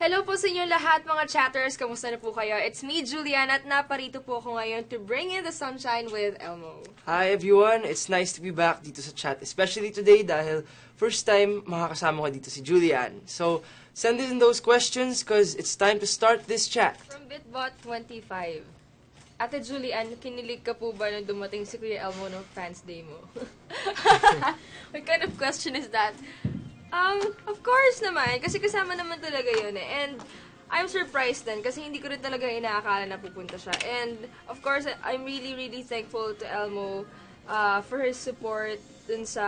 Hello po sa inyo lahat mga chatters, kamusta na po kayo? It's me, Julian, at naparito po ako ngayon to bring in the sunshine with Elmo. Hi everyone, it's nice to be back dito sa chat, especially today dahil first time makakasama ko dito si Julian. So, send in those questions because it's time to start this chat. From Bitbot25, Ate Julian, kinilig ka po ba nung dumating si Kuya Elmo ng fans day mo? What kind of question is that? Um, of course naman, kasi kasama naman talaga yun eh. And I'm surprised din kasi hindi ko rin talaga inaakala na pupunta siya. And of course, I'm really, really thankful to Elmo uh, for his support dun sa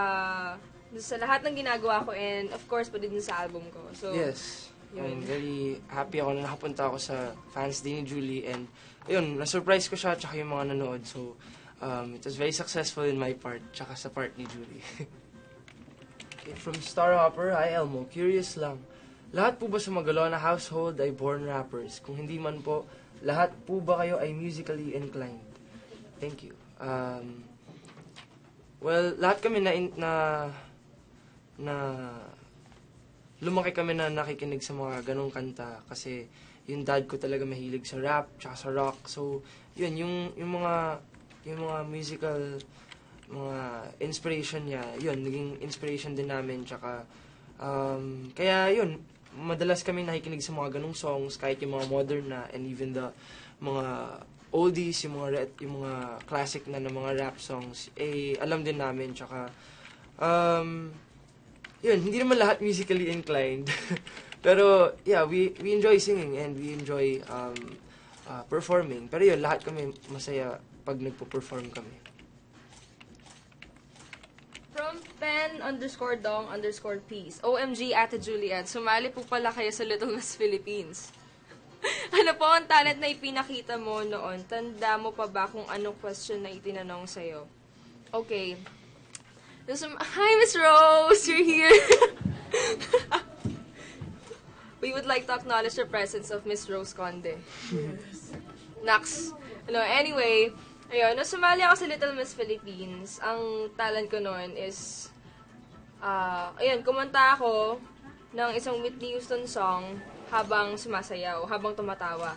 dun sa lahat ng ginagawa ko and of course pa din sa album ko. So, Yes, Yun. I'm very happy ako na nakapunta ako sa fans day ni Julie and ayun, na-surprise ko siya tsaka yung mga nanood. So, um, it was very successful in my part tsaka sa part ni Julie. Okay, From Starhopper, hi Elmo, curious lang. Lahat po ba sa Magalona household ay born rappers? Kung hindi man po, lahat po ba kayo ay musically inclined? Thank you. Um, well, lahat kami na, na, na lumaki kami na nakikinig sa mga ganong kanta kasi yung dad ko talaga mahilig sa rap tsaka sa rock. So, yun, yung, yung mga yung mga musical mga inspiration niya, yun, naging inspiration din namin tsaka um, kaya yun, madalas kami nakikinig sa mga ganong songs kahit yung mga modern na and even the mga oldies, yung mga yung mga classic na ng mga rap songs, eh alam din namin tsaka um, yun, hindi naman lahat musically inclined. Pero, yeah, we we enjoy singing and we enjoy um, uh, performing. Pero yun, lahat kami masaya pag nagpo-perform kami. From pen underscore dong underscore peace. OMG, Ate Juliet, sumali po pala kayo sa Little Miss Philippines. ano po ang talent na ipinakita mo noon? Tanda mo pa ba kung anong question na itinanong sa'yo? Okay. Hi, Miss Rose! You're here! We would like to acknowledge the presence of Miss Rose Conde. Nax. Ano, anyway, ayun, nung sumali ako sa Little Miss Philippines, ang talent ko noon is, ah, ayun, kumanta ako ng isang Whitney Houston song habang sumasayaw, habang tumatawa.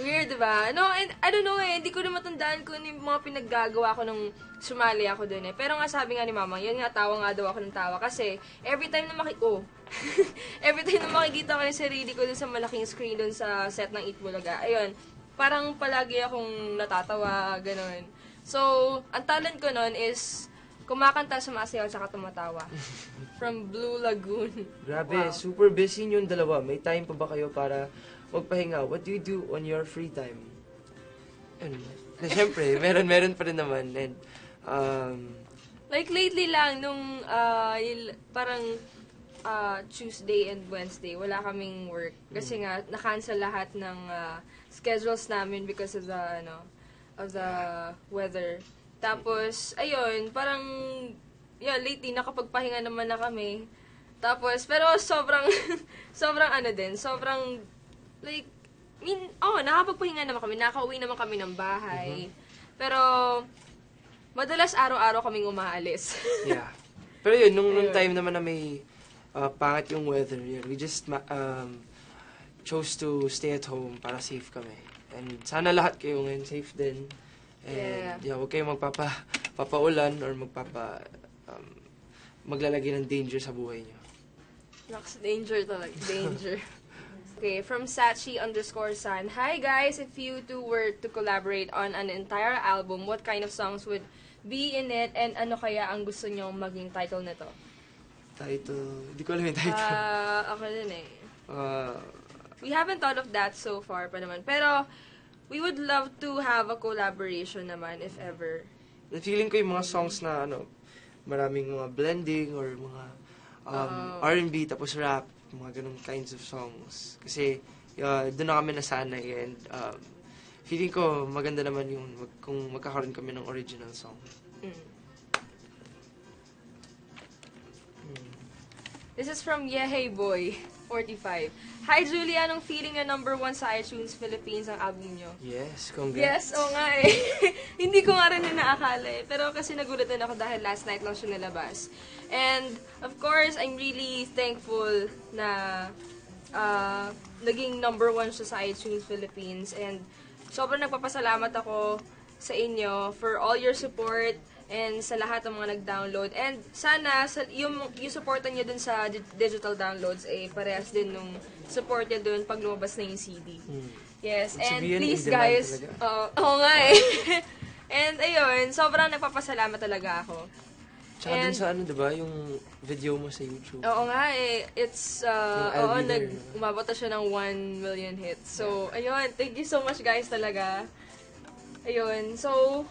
Weird, di ba? No, and, I don't know eh, hindi ko na matandaan kung ano yung mga pinaggagawa ko nung sumali ako dun eh. Pero nga sabi nga ni mama, yan nga, tawa nga daw ako ng tawa. Kasi, every time na maki... Oh, every time na makikita ko yung sarili ko dun sa malaking screen dun sa set ng Eat ayun, parang palagi akong natatawa, ganun. So, ang talent ko nun is kumakanta, sumasayaw, tsaka tumatawa. From Blue Lagoon. Grabe, Wow. super busy yung dalawa. May time pa ba kayo para magpahinga? What do you do on your free time? Yun. Na, Siyempre, meron, meron pa rin naman. And, um, Like lately lang, nung ah, il- parang ah, Tuesday and Wednesday, wala kaming work. Kasi nga, na-cancel lahat ng ah, schedules namin because of the, ano, of the weather. Tapos, ayun, parang, yun, lately, nakapagpahinga naman na kami. Tapos, pero sobrang, sobrang ano din, sobrang, like, min, oh, nakapagpahinga naman kami, nakauwi naman kami ng bahay. Pero, madalas araw-araw kaming umaalis. yeah. Pero yun, nung, nung time naman na may uh, pangit yung weather, yun, we just ma- um, chose to stay at home para safe kami. And sana lahat kayo ngayon safe din. And yeah, huwag kayong magpapa papaulan or magpapa um, maglalagay ng danger sa buhay niyo. Naks, danger talaga. Danger. okay, from Sachi underscore San. Hi guys, if you two were to collaborate on an entire album, what kind of songs would be in it and ano kaya ang gusto nyong maging title nito? Title, hindi ko alam yung title. Ah, ako din eh. Uh, We haven't thought of that so far pa naman. Pero, we would love to have a collaboration naman if ever. feeling ko yung mga songs na ano, maraming mga blending or mga um, Oo. R&B tapos rap, mga ganong kinds of songs. Kasi uh, doon na kami nasanay and um, feeling ko maganda naman yung mag, kung magkakaroon kami ng original song. Mm. This is from Yehey Boy, 45. Hi Julia, anong feeling na number one sa iTunes Philippines ang album nyo? Yes, congrats. Yes, oo nga eh. Hindi ko nga rin na naakala eh. Pero kasi nagulat din ako dahil last night lang siya nilabas. And, of course, I'm really thankful na uh, naging number one siya sa iTunes Philippines. And sobrang nagpapasalamat ako sa inyo for all your support and sa lahat ng mga nag-download. And sana, sa, yung, yung supportan niyo dun sa di- digital downloads, eh, parehas din nung support niyo dun pag lumabas na yung CD. Yes, Ibig and please guys, oo oo nga eh. and ayun, sobrang nagpapasalamat talaga ako. Tsaka dun And- sa ano, di ba? Yung video mo sa YouTube. Oo nga eh. It's, uh, oo, Be nag, umabot siya ng 1 million hits. So, ayun, thank you so much guys talaga. Ayun, so,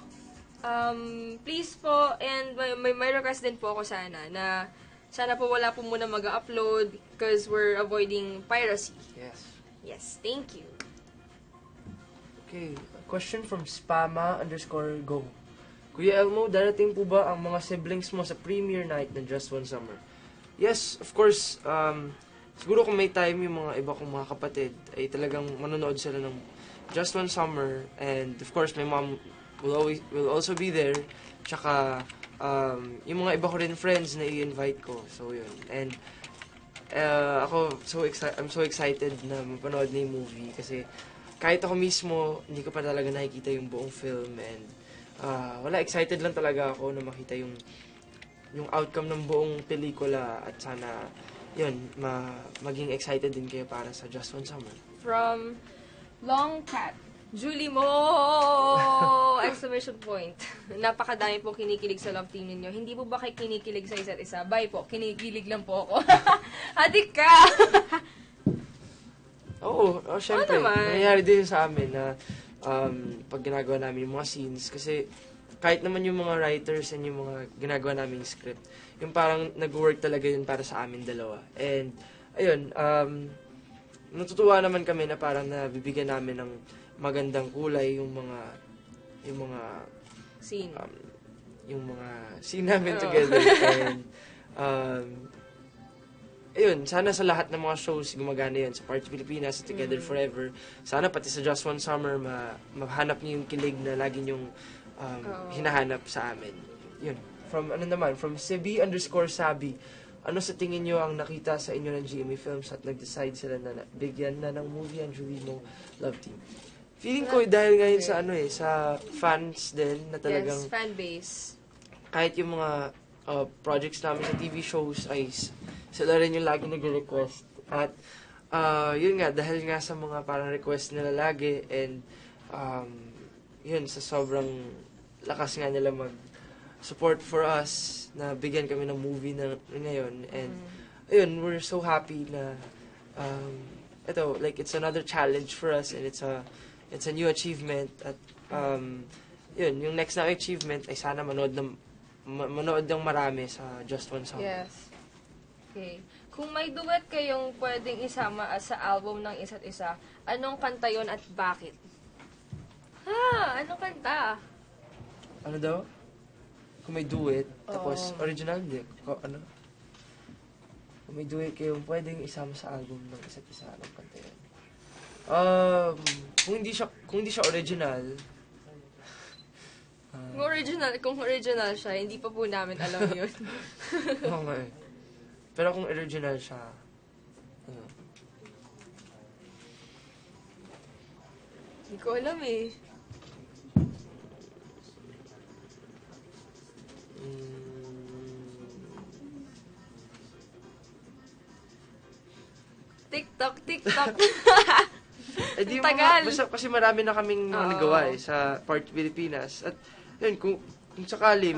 um, please po, and may, may, may request din po ako sana, na sana po wala po muna mag-upload because we're avoiding piracy. Yes. Yes, thank you. Okay, a question from spama underscore go. Kuya Elmo, darating po ba ang mga siblings mo sa premiere night ng Just One Summer? Yes, of course. Um, siguro kung may time yung mga iba kong mga kapatid, ay talagang manonood sila ng Just One Summer. And of course, my mom will always will also be there. Tsaka, um, yung mga iba ko rin friends na i-invite ko. So, yun. And, uh, ako, so exci- I'm so excited na mapanood na yung movie kasi kahit ako mismo, hindi ko pa talaga nakikita yung buong film and ah, wala, excited lang talaga ako na makita yung yung outcome ng buong pelikula at sana yun, ma maging excited din kayo para sa Just One Summer. From Long Cat. Julie mo! Exclamation point. Napakadami po kinikilig sa love team ninyo. Hindi po ba kayo kinikilig sa isa't isa? Bye po. Kinikilig lang po ako. Adik ka! Oo, oh, syempre. Oo naman. nangyayari din sa amin na um, pag ginagawa namin yung mga scenes kasi kahit naman yung mga writers and yung mga ginagawa naming script, yung parang nag-work talaga yun para sa amin dalawa. And, ayun, um, natutuwa naman kami na parang nabibigyan namin ng magandang kulay yung mga yung mga Scene. um, yung mga scene namin Oo. together and um, ayun, sana sa lahat ng mga shows gumagana yun sa Party Pilipinas, sa Together Mm. Forever. Sana pati sa Just One Summer ma mahanap niyo yung kilig na lagi niyong um, Oo. hinahanap sa amin. Yun. From ano naman, from Cebi underscore Sabi, ano sa tingin niyo ang nakita sa inyo ng GMA Films at nag-decide sila na na- bigyan na ng movie ang Julie Mo Love Team? Feeling ko dahil ngayon sa ano eh, sa fans din na talagang yes, fan base. kahit yung mga uh, projects namin sa TV shows ay s- sila rin yung lagi nag-request. At uh, yun nga, dahil nga sa mga parang request nila lagi and um, yun, sa sobrang lakas nga nila mag support for us na bigyan kami ng movie na ngayon and ayun, we're so happy na um, ito, like it's another challenge for us and it's a it's a new achievement at um, yun, yung next na achievement ay sana manood ng ma- manood ng marami sa Just One Song. Yes. Okay. Kung may duet kayong pwedeng isama sa album ng isa't isa, anong kanta yon at bakit? Ha? Anong kanta? Ano daw? Kung may duet, tapos Oo. original, hindi. Ko, ano? Kung may duet kayong pwedeng isama sa album ng isa't isa, anong kanta yun? Um, kung hindi siya, kung hindi siya original, ah, Kung original, kung original siya, hindi pa po namin alam yun. Nga eh. Pero kung original siya, ano, Hindi ko alam eh. mm, TikTok, TikTok. eh di tagal. mga, basta kasi marami na kaming mga Oo. nagawa eh, sa Part Pilipinas. At yun, kung, kung sakali,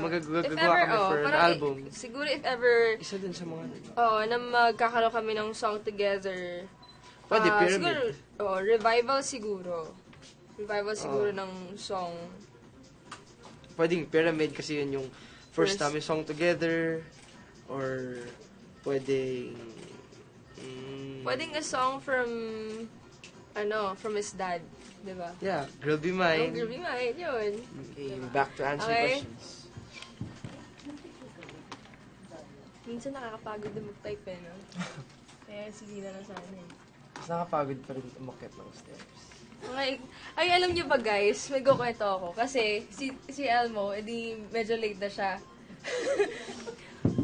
ever, kami oh, for an album, i- siguro if ever, isa din sa mga, oh, na magkakaroon kami ng song together. pwede, Ah, pyramid. Siguro, oh, revival siguro. Revival siguro Oo. ng song. Pwedeng pyramid kasi yun yung first, First. namin song together, or pwedeng, mm, Pwedeng a song from, ano, from his dad. Di ba? yeah, Girl Be Mine. Girl Be Mine, yun. Okay, back to answer Okay. questions. Minsan nakakapagod na mag-type eh, no? Kaya sige na lang sana eh. Mas nakapagod pa rin umakyat ng stairs. Okay. Ay, alam niyo ba guys, may kukwento ako. Kasi si, si Elmo, edi medyo late na siya.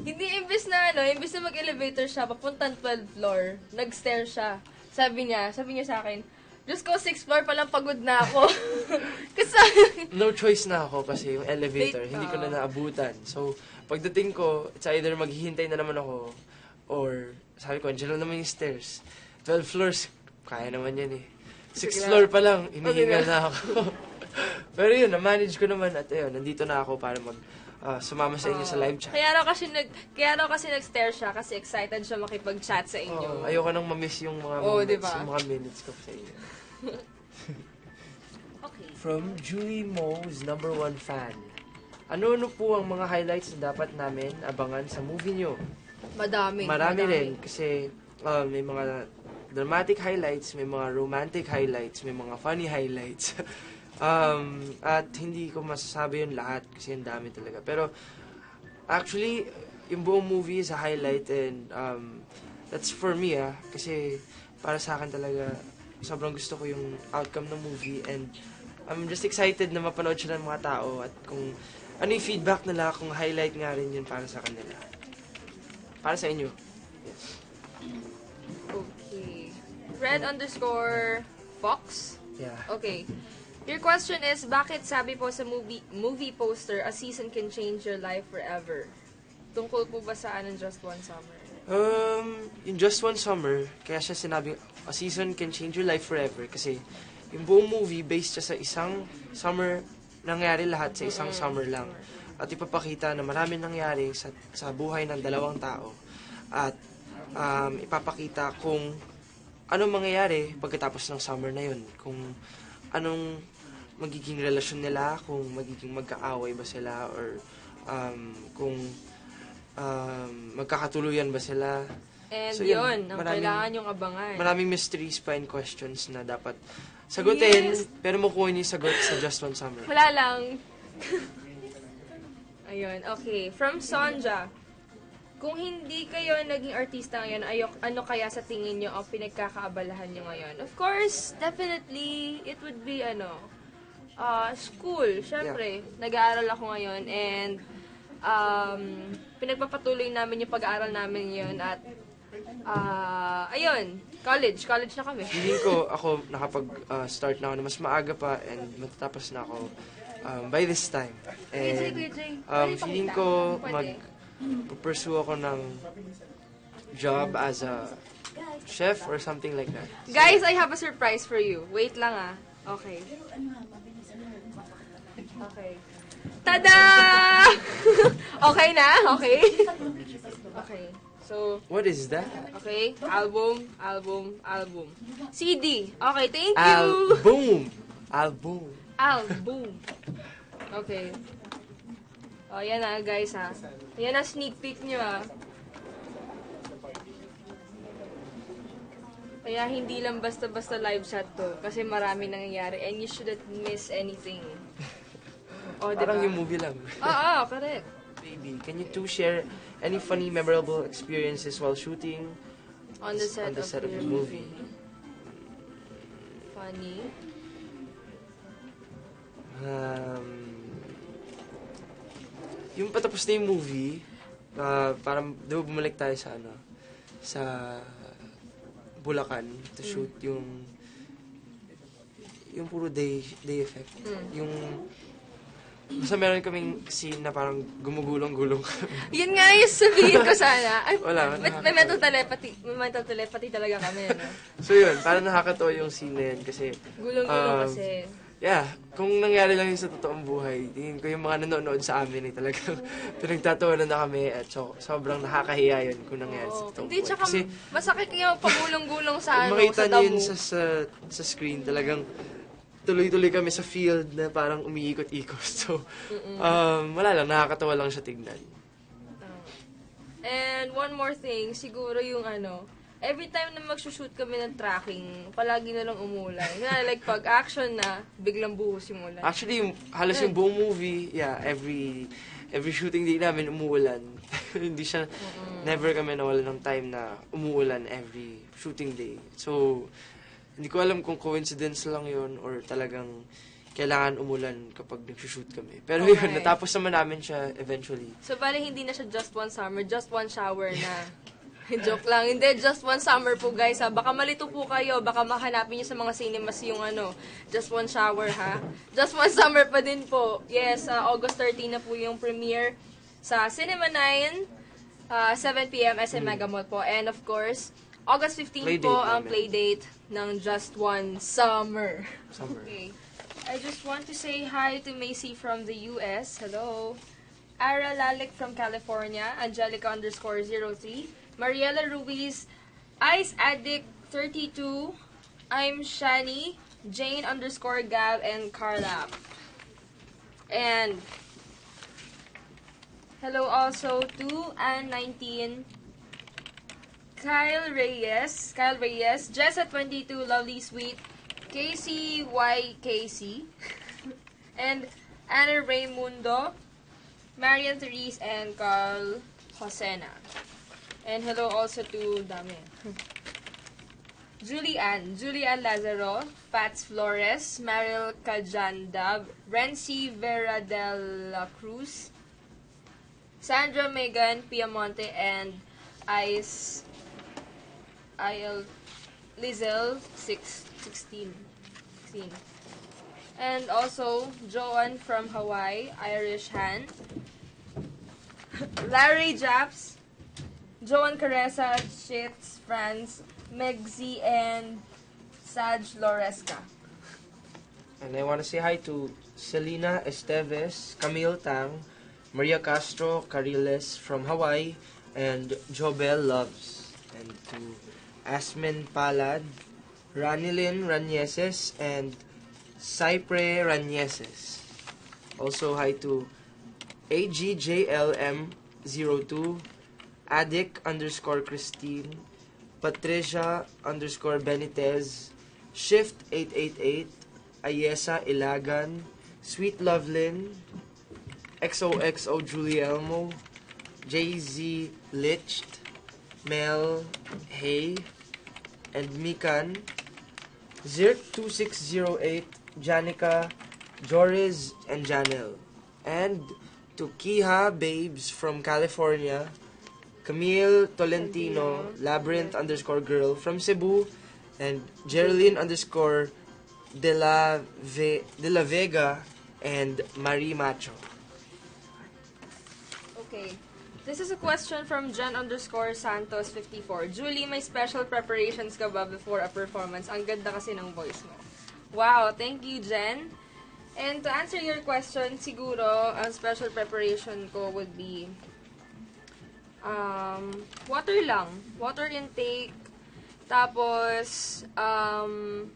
Hindi, imbes imbis na ano, imbis na mag-elevator siya, papuntang 12th floor, nag-stair siya. Sabi niya, sabi niya sa akin, Diyos ko, 6th floor pa lang pagod na ako. Kasi No choice na ako kasi yung elevator, hindi ko na naabutan. So, pagdating ko, it's either maghihintay na naman ako or sabi ko, andyan lang naman yung stairs. 12 floors, kaya naman yan eh. 6th Sige na. floor pa lang, hinihinga Okay na. na ako. Pero yun, na-manage ko naman at ayun, nandito na ako para mag ah, sumama sa inyo sa live chat. Kaya raw kasi nag kaya raw kasi nag-stare siya kasi excited siya makipag-chat sa inyo. Oo, ayoko nang ma-miss yung mga Oo, moments, diba? yung mga minutes ko sa inyo. Okay. From Julie Mo's number one fan. Ano-ano po ang mga highlights na dapat namin abangan sa movie nyo? Madami. Marami rin kasi uh, may mga dramatic highlights, may mga romantic highlights, may mga funny highlights. um, at hindi ko masasabi yun lahat kasi ang dami talaga. Pero actually, yung buong movie is a highlight and um, that's for me ah. Kasi para sa akin talaga, sobrang gusto ko yung outcome ng movie and I'm just excited na mapanood siya ng mga tao at kung ano yung feedback nila, kung highlight nga rin yun para sa kanila. Para sa inyo. Okay. Red underscore Fox. Yeah. Okay. Your question is, bakit sabi po sa movie movie poster, a season can change your life forever? Tungkol po ba sa anong Just One Summer? Um, in Just One Summer, kaya siya sinabing, a season can change your life forever. Kasi, yung buong movie, based siya sa isang summer, nangyari lahat sa isang summer lang. At ipapakita na marami nangyari sa, sa buhay ng dalawang tao. At, um, ipapakita kung anong mangyayari pagkatapos ng summer na yun. Kung anong magiging relasyon nila, kung magiging magkaaway ba sila, or um, kung um, magkakatuluyan ba sila. And So, yun, yun, ang maraming- kailangan yung abangan. Maraming mysteries pa and questions na dapat sagutin, Yes. pero makuha niyo yung sagot sa Just One Summer. Wala lang. Ayun, okay. From Sonja. Kung hindi kayo naging artista ngayon, ayok, ano kaya sa tingin nyo ang pinagkakaabalahan nyo ngayon? Of course, definitely, it would be, ano, uh, school. Siyempre, nag-aaral ako ngayon and um, pinagpapatuloy namin yung pag-aaral namin yun at ah, ayun, college. College na kami. Feeling ko ako nakapag-start na ako na mas maaga pa and matatapos na ako um, by this time. And um, feeling ko mag pursue ako ng job as a chef or something like that. Guys, I have a surprise for you. Wait lang ah. Okay. Okay. Tada! okay na? Okay? Okay. So, What is that? okay. Album, album, album. CD. Okay, thank you. Album! Album! Album. Okay. Oh, yan na guys ha. Yan na sneak peek nyo ah. Kaya hindi lang basta-basta live chat to. Kasi marami nangyayari and you shouldn't miss anything. Oh, di Parang yung movie lang. Ah, ah, correct. Baby, can you two share any funny, memorable experiences while shooting On the set, on the set of your the movie? Funny. Um, yung patapos na yung movie, ah, parang, ba bumalik tayo sa ano, sa Bulacan to shoot yung yung puro day day effect. Yung basta meron kaming scene na parang gumugulong-gulong kami. Yun nga yung sabihin ko sana. Ay, Wala, may, may mental telepathy. May mental telepathy talaga kami. No? so yun, parang nakakatawa yung scene na yun kasi Gulong-gulong Um, kasi. Yeah, kung nangyari lang yun sa totoong buhay, tingin ko yung mga nanonood sa amin eh, talagang pinagtatawanan na kami at so, sobrang nakakahiya yun kung nangyari sa Oo. totoong Hindi, buhay. tsaka Kasi masakit yung pagulong-gulong sa ano, makita sa niyo damo. yun sa, sa, sa screen, talagang tuloy-tuloy kami sa field na parang umiikot-ikot. So, um, wala lang, nakakatawa lang siya tignan. And one more thing, siguro yung ano, every time na magsushoot kami ng tracking, palagi na lang umulan. Nga, like pag action na, biglang buhos yung ulan. Actually, yung, halos yung buong movie, yeah, every every shooting day namin umuulan. Hindi siya, never kami nawala ng time na umuulan every shooting day. So, hindi ko alam kung coincidence lang yon or talagang kailangan umulan kapag nag-shoot kami. Pero Okay. yun, natapos naman namin siya eventually. So, bali hindi na siya just one summer, just one shower na. Joke lang. Hindi, just one summer po, guys, ha. Baka malito po kayo. Baka mahanapin niyo sa mga cinemas yung ano, just one shower, ha. Just one summer pa din po. Yes, uh, August 13 na po yung premiere sa Cinema 9, uh, 7pm SM Mega Mall po. And of course, August 15 Playdate po ang namin. playdate ng Just One Summer. Summer. Okay. I just want to say hi to Macy from the US. Hello. Ara Lalik from California. Angelica underscore 03. Mariela Ruiz. Ice Addict 32. I'm Shani. Jane underscore Gab and Carla. And hello also to Ann19. Kyle Reyes, Kyle Reyes, Jessa 22, Lovely Sweet, Casey Y. Casey, and Anna Raymundo, Marian Therese, and Carl Josena. And hello also to Dami. Julie Ann Lazaro, Pats Flores, Meryl Kajanda, Renzi Vera de la Cruz, Sandra Megan Piamonte, and Ice IL Lizel 6, 16. 16. And also, Joan from Hawaii, Irish Han. Larry Japs, Joan Caressa, Shits, France, Megzi, and Saj Loresca. And I want to say hi to Selena Esteves, Camille Tang, Maria Castro, Cariles from Hawaii, and Jobel Loves. And to Asmin Palad, Ranilyn Ranieses, and Cypre Ranieses. Also hi to AGJLM02, Addict underscore Christine, Patricia underscore Benitez, Shift 888, Ayesa Ilagan, Sweet Lovelyn, XOXO Julielmo, Jay-Z Licht, Mel Hay, and Mikan, Zirk2608, Janica, Joris, and Janelle. And to Kiha Babes from California, Camille Tolentino, Labyrinth underscore girl from Cebu, and Geraldine underscore de la, Ve- de la Vega, and Marie Macho. Okay. This is a question from Jen underscore Santos 54. Julie, may special preparations ka ba before a performance? Ang ganda kasi ng voice mo. Wow, thank you, Jen. And to answer your question, siguro, ang special preparation ko would be um, water lang. Water intake. Tapos, um,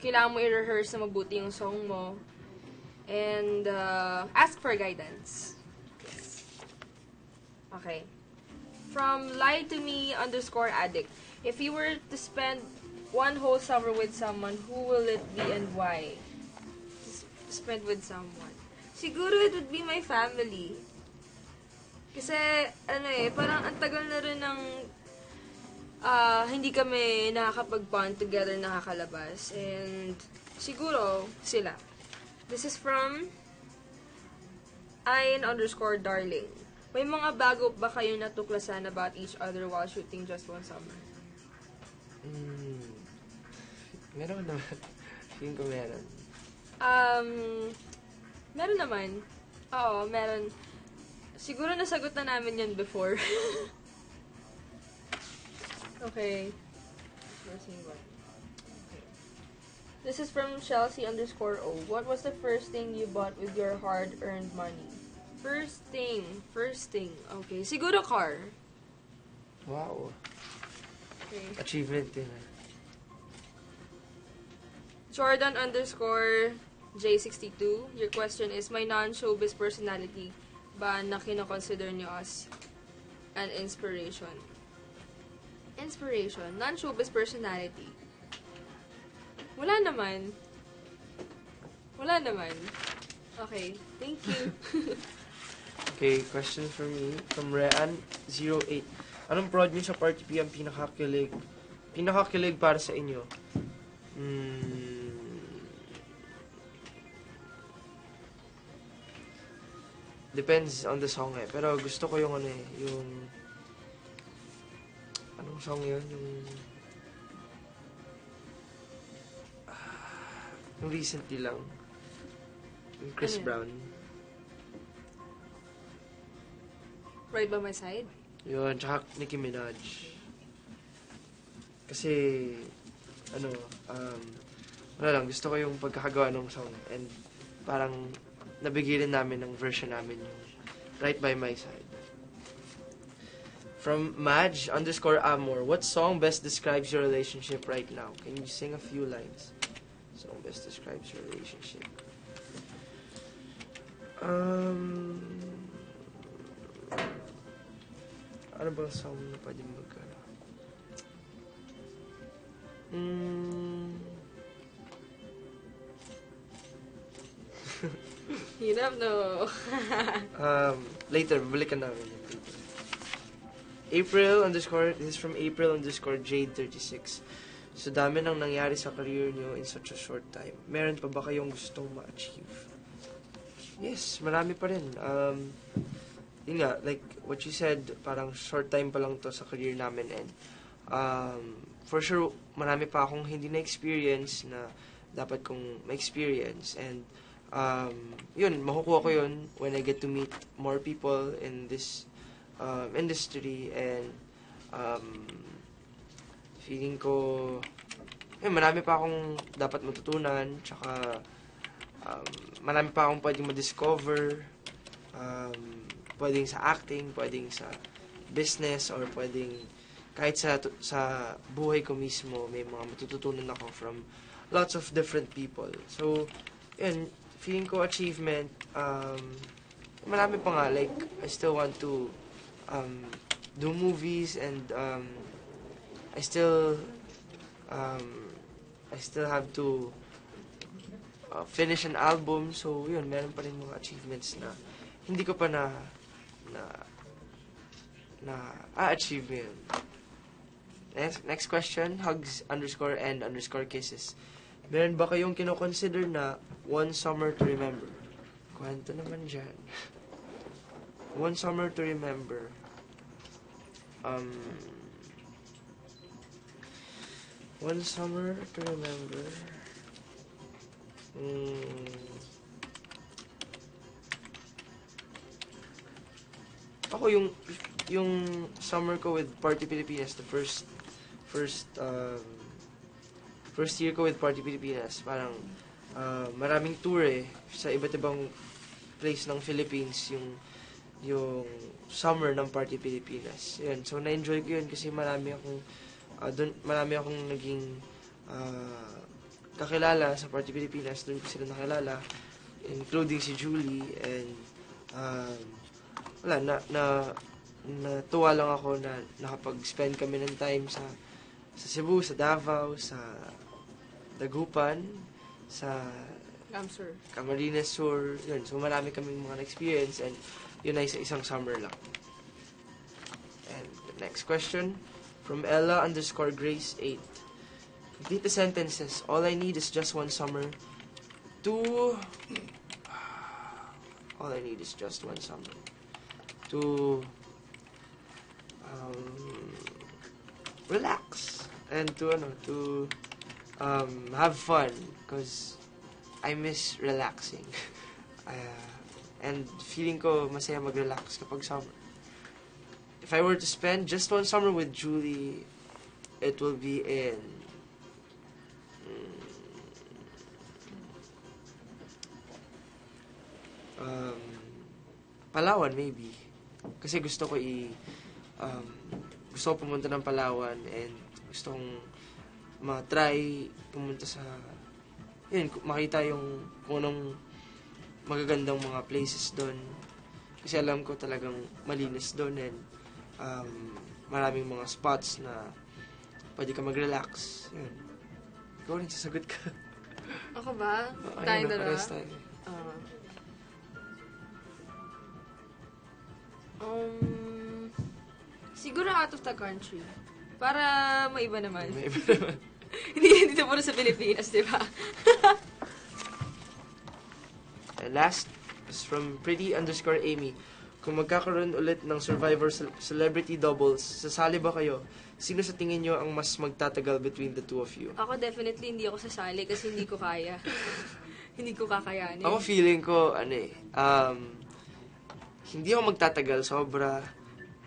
kailangan mo i-rehearse na mabuti yung song mo. And uh, ask for guidance. Okay. From lie to me underscore addict. If you were to spend one whole summer with someone, who will it be and why? S- Spend with someone. Siguro it would be my family. Kasi, ano eh, parang ang tagal na rin ng ah, hindi kami nakakapag-bond together, nakakalabas. And siguro, sila. This is from Ayn underscore darling. May mga bago ba kayo natuklasan about each other while shooting Just One Summer? Mm, meron naman. Feeling ko meron. Um, meron naman. Oo, meron. Siguro nasagot na namin yun before. okay. Okay. This is from Chelsea underscore O. What was the first thing you bought with your hard-earned money? First thing. First thing. Okay. Siguro car. Wow. Okay. Achievement din. ah. Jordan underscore J62. Your question is, my non-showbiz personality ba na kinoconsider niyo as an inspiration? Inspiration? Non-showbiz personality? Wala naman. Wala naman. Okay. Thank you. Okay, question from me, from Rean08. Anong prod nyo sa Party P ang pinakakilig? Pinakakilig para sa inyo? Hmm. Depends on the song eh. Pero gusto ko yung ano eh, yung... Anong song yun? Yung... Ah, yung recently lang. Yung Chris ano? Brown. Right by my side? Yun, tsaka Nicki Minaj. Kasi, ano, um, wala lang, gusto ko yung pagkakagawa ng song. And parang nabigay rin namin ng version namin yung Right by My Side. From Madge underscore Amor, what song best describes your relationship right now? Can you sing a few lines? Song best describes your relationship. Um, ano bang song na pwede mag... ano? Mm, Hirap, no? um, later, babalikan namin yung later. April underscore, this is from April underscore Jade36. So, dami nang nangyari sa career nyo in such a short time. Meron pa ba kayong gustong ma-achieve? Yes, marami pa rin. Um, yun nga, like what you said, parang short time pa lang to sa career namin and um, for sure, marami pa akong hindi na-experience na dapat kong ma-experience and um, yun, makukuha ko yun when I get to meet more people in this um, industry and um, feeling ko yun, marami pa akong dapat matutunan tsaka um, marami pa akong pwedeng ma-discover um, pwedeng sa acting, pwedeng sa business or pwedeng kahit sa sa buhay ko mismo may mga matututunan ako from lots of different people. So, yun, feeling ko achievement, um, marami pa nga, like, I still want to um, do movies and um, I still um, I still have to uh, finish an album. So, yun, meron pa rin mga achievements na hindi ko pa na na na a-achieve yun. Next, next question, hugs underscore and underscore kisses. Meron ba kayong kinoconsider na one summer to remember? Kwento naman dyan. One summer to remember. Um, one summer to remember. Mm, ako yung yung summer ko with Party Pilipinas, the first first um, first year ko with Party Pilipinas, parang uh, maraming tour eh sa iba't ibang place ng Philippines yung yung summer ng Party Pilipinas. Yan. So na-enjoy ko yun kasi marami akong uh, dun, marami akong naging uh, kakilala sa Party Pilipinas. Doon ko sila nakilala including si Julie and um, wala na na natuwa lang ako na nakapag-spend kami ng time sa sa Cebu, sa Davao, sa Dagupan, sa I'm sure. Camarines Sur, yun. So marami kaming mga experience and yun ay sa isang summer lang. And the next question from Ella underscore Grace 8. Complete the sentences. All I need is just one summer to... All I need is just one summer to um, relax and to ano to um, have fun because I miss relaxing. Uh, and feeling ko masaya mag-relax kapag summer. If I were to spend just one summer with Julie it will be in um, Palawan maybe kasi gusto ko i um, gusto ko pumunta ng Palawan and gusto kong ma-try pumunta sa yun, makita yung kung anong magagandang mga places doon. Kasi alam ko talagang malinis doon and um, maraming mga spots na pwede ka mag-relax. Yun. Ikaw rin, sasagot ka. Ako ba? Tayong na, dalawa? Um, siguro out of the country. Para maiba naman. May iba naman. Hindi dito puro sa Pilipinas, di ba? Last It's from pretty underscore Amy. Kung magkakaroon ulit ng Survivor Ce- Celebrity Doubles, sasali ba kayo? Sino sa tingin nyo ang mas magtatagal between the two of you? Ako definitely hindi ako sasali kasi hindi ko kaya. hindi ko kakayanin. Ako feeling ko, ano eh, um, hindi ako magtatagal sobra,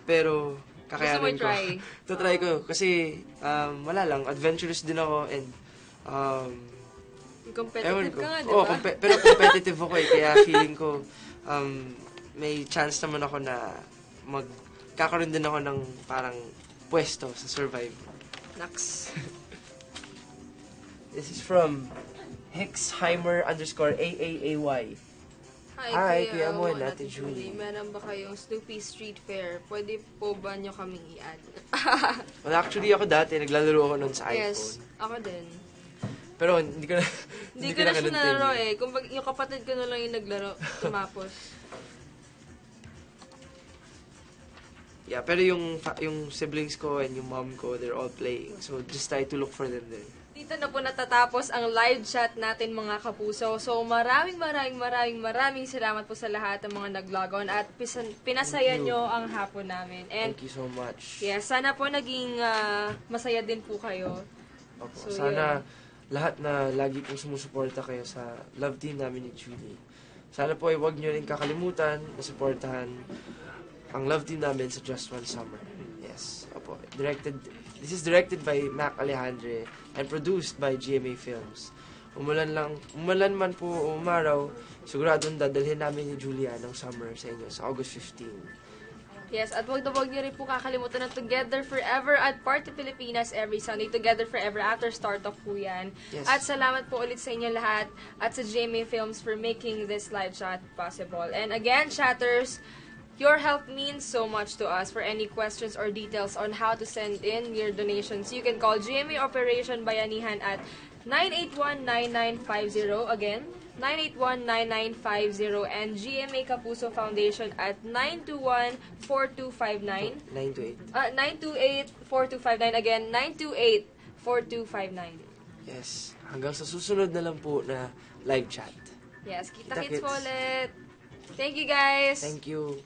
pero kakayanin try? ko. to try ko. Kasi, um, wala lang, adventurous din ako and, um, Competitive ka nga, di ba? compe- pero competitive ako eh, kaya feeling ko, um, may chance naman ako na magkakaroon din ako ng parang pwesto sa Survivor. Naks. This is from Hixheimer underscore AAAY. Hi, Hi, Kuya Kuya Mon, Mon, Ate Julie. Meron ba kayong Snoopy Street Fair? Pwede po ba nyo kaming i-add? Well, actually ako dati, naglalaro ako nun sa iPhone. yes, ako din. Pero hindi ko na, Hindi ko na siya ganun nalaro eh. Kung yung kapatid ko na lang yung naglaro, tumapos. Yeah, pero yung yung siblings ko and yung mom ko, they're all playing. So just try to look for them there. Dito na po natatapos ang live chat natin mga kapuso. So maraming maraming maraming maraming salamat po sa lahat ng mga nag-log on at pisan- pinasaya nyo ang hapon namin. And Thank you so much. yeah, sana po naging ah, masaya din po kayo. Opo. So, Sana lahat na lagi pong sumusuporta kayo sa love team namin ni Julie. Sana po ay huwag nyo rin kakalimutan na suportahan ang love team namin sa Just One Summer. Yes. Opo. Directed, this is directed by Mac Alejandre and produced by GMA Films. Umulan lang, umulan man po o umaraw, siguradong dadalhin namin ni Julia ng summer sa inyo sa August 15. Yes, at huwag na huwag niyo rin po kakalimutan ng Together Forever at Party Pilipinas every Sunday. Together Forever after start off po yan. Yes. At salamat po ulit sa inyo lahat at sa GMA Films for making this live chat possible. And again, chatters, your help means so much to us. For any questions or details on how to send in your donations, you can call GMA Operation Bayanihan at 981-9950. Again, 981-9950 and GMA Kapuso Foundation at 921-4259. 9 to 8. Uh, 928-4259. Again, 928-4259. Yes. Hanggang sa susunod na lang po na live chat. Yes, kita-kits Kita-kits. po ulit. Thank you guys! Thank you.